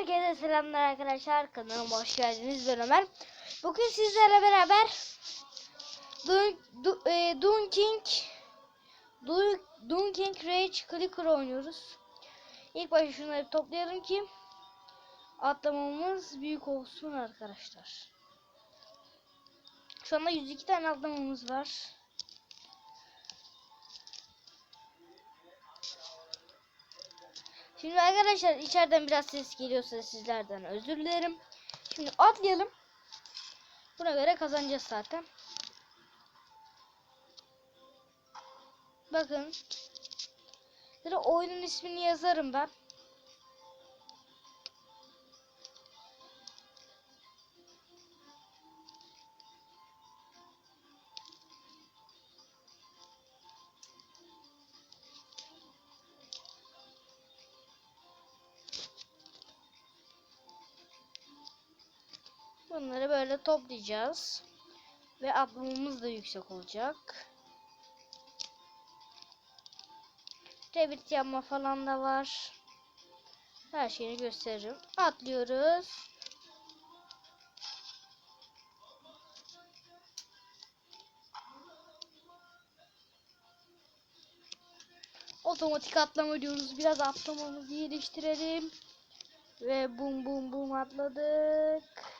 Herkese selamlar arkadaşlar. Kanalıma hoş geldiniz. Ben Ömer. Bugün sizlerle beraber Dun, du, e, Dunking Dun, Dunking Rage Clicker oynuyoruz. İlk başta şunları toplayalım ki atlamamız büyük olsun arkadaşlar. Şu anda 102 tane atlamamız var. Şimdi arkadaşlar içeriden biraz ses geliyorsa sizlerden özür dilerim. Şimdi atlayalım. Buna göre kazanacağız zaten. Bakın. De oyunun ismini yazarım ben. Bunları böyle toplayacağız. Ve atlamamız da yüksek olacak. Revit yapma falan da var. Her şeyini gösteririm. Atlıyoruz. Otomatik atlama diyoruz. Biraz atlamamızı geliştirelim. Ve bum bum bum atladık.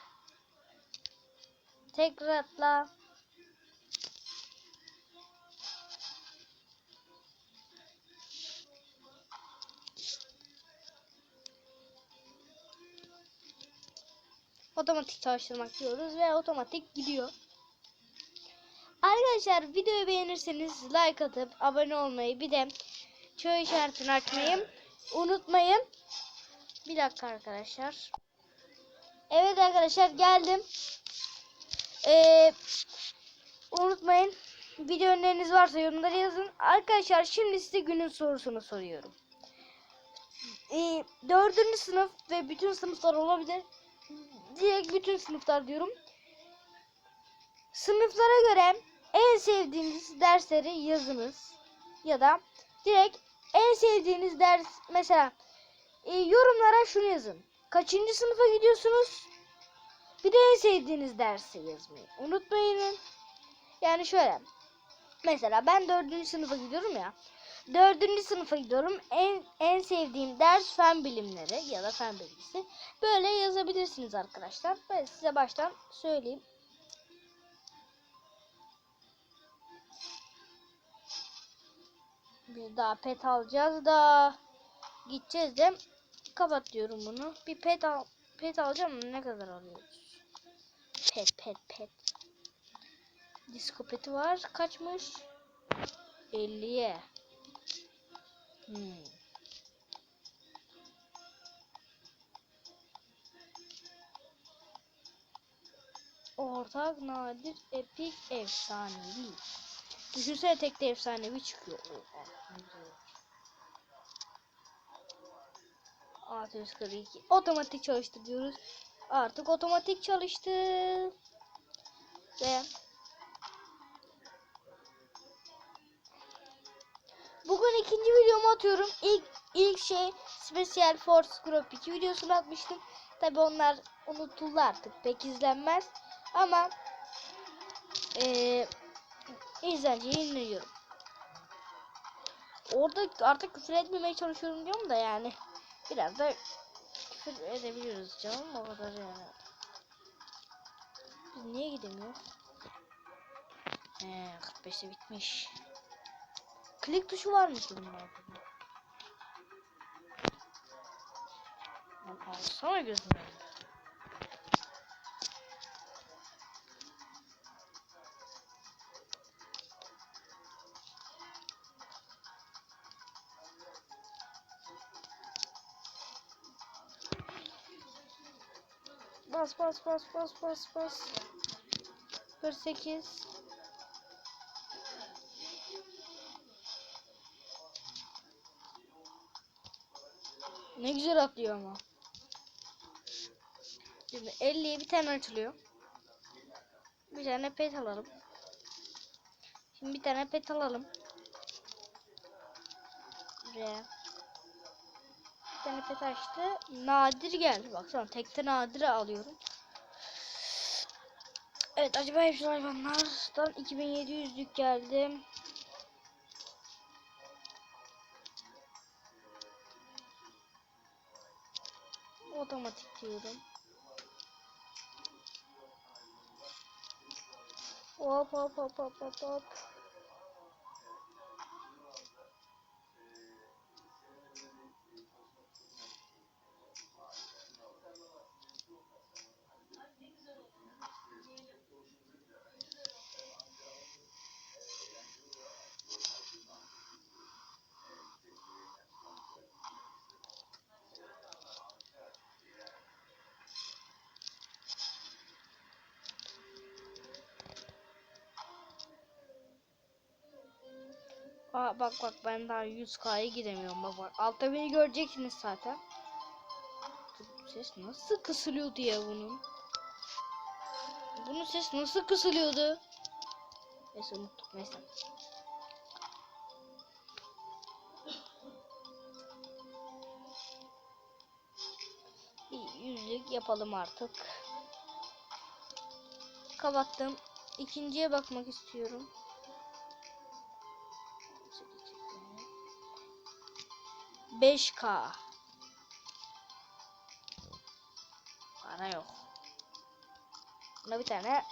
Tekrar. Otomatik çalıştırmak diyoruz ve otomatik gidiyor. Arkadaşlar videoyu beğenirseniz like atıp abone olmayı bir de çöğü işaretini açmayı unutmayın. Bir dakika arkadaşlar. Evet arkadaşlar geldim. Ee, unutmayın. Video öneriniz varsa yorumlara yazın. Arkadaşlar şimdi size günün sorusunu soruyorum. Ee, dördüncü sınıf ve bütün sınıflar olabilir. Direkt bütün sınıflar diyorum. Sınıflara göre en sevdiğiniz dersleri yazınız. Ya da direkt en sevdiğiniz ders mesela e, yorumlara şunu yazın. Kaçıncı sınıfa gidiyorsunuz? Bir de en sevdiğiniz dersi yazmayı unutmayın. Yani şöyle. Mesela ben dördüncü sınıfa gidiyorum ya. Dördüncü sınıfa gidiyorum. En en sevdiğim ders fen bilimleri ya da fen bilgisi. Böyle yazabilirsiniz arkadaşlar. Ben size baştan söyleyeyim. Bir daha pet alacağız da gideceğiz de kapat diyorum bunu. Bir pet al pet alacağım ne kadar alıyoruz? Pet pet peti var. Kaçmış? 50'ye. Hmm. Ortak nadir epik efsanevi. Düşünsene tek de efsanevi çıkıyor. Oha, güzel. 642. Otomatik çalıştı diyoruz. Artık otomatik çalıştı. Ve Bugün ikinci videomu atıyorum. İlk ilk şey Special Force Group 2 videosunu atmıştım. Tabi onlar unutuldu artık. Pek izlenmez. Ama eee izlence yeniliyorum. Orada artık küfür etmemeye çalışıyorum diyorum da yani. Biraz da küfür edebiliyoruz canım o kadar yani. Biz niye gidemiyoruz? He 45'te bitmiş. Klik tuşu var mı ki bunlarda? Lan alsana gözüme. Bas bas bas bas bas bas. 48 Ne güzel atlıyor ama. Şimdi 50'ye bir tane açılıyor. Bir tane pet alalım. Şimdi bir tane pet alalım. Buraya. iki tane pet açtı. Nadir geldi. Baksana tekte nadir alıyorum. Evet acaba hepsi hayvanlardan 2700'lük geldi. Otomatik diyorum. Hop hop hop hop hop hop. Aa bak bak ben daha 100k'ya gidemiyorum bak bak. Altta beni göreceksiniz zaten. Ses nasıl kısılıyordu ya bunun? Bunun ses nasıl kısılıyordu? Neyse unuttum neyse. Bir yüzlük yapalım artık. Kapattım. İkinciye bakmak istiyorum. 5K. Para yok. Buna bir tane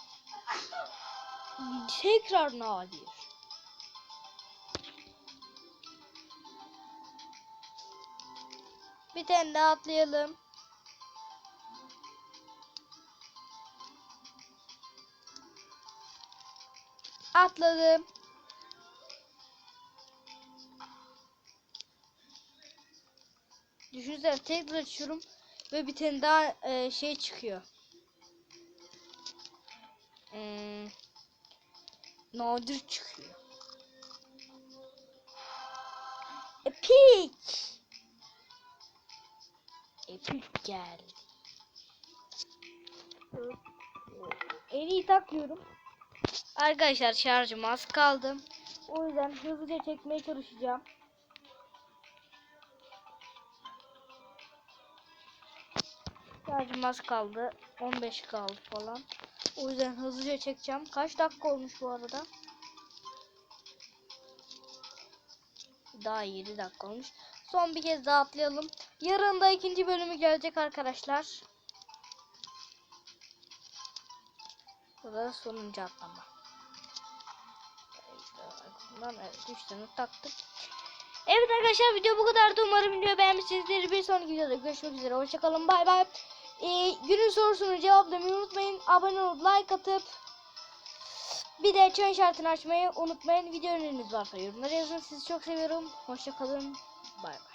tekrar nadir. Bir tane daha atlayalım. Atladım. Düşünsene tekrar açıyorum ve bir tane daha e, şey çıkıyor. Hmm, nadir çıkıyor. Epic. Epic geldi. En takıyorum. Arkadaşlar şarjım az kaldı. O yüzden hızlıca çekmeye çalışacağım. Şarjım az kaldı. 15 kaldı falan. O yüzden hızlıca çekeceğim. Kaç dakika olmuş bu arada? Daha 7 dakika olmuş. Son bir kez daha atlayalım. Yarın da ikinci bölümü gelecek arkadaşlar. Bu da sonuncu atlama. Bundan evet 3 tane taktık. Evet arkadaşlar video bu kadardı. Umarım videoyu beğenmişsinizdir. Bir sonraki videoda görüşmek üzere. Hoşçakalın. Bay bay. Ee, günün sorusunu cevaplamayı unutmayın. Abone olup like atıp bir de çan işaretini açmayı unutmayın. Video öneriniz varsa yorumlara yazın. Sizi çok seviyorum. Hoşçakalın. Bay bay.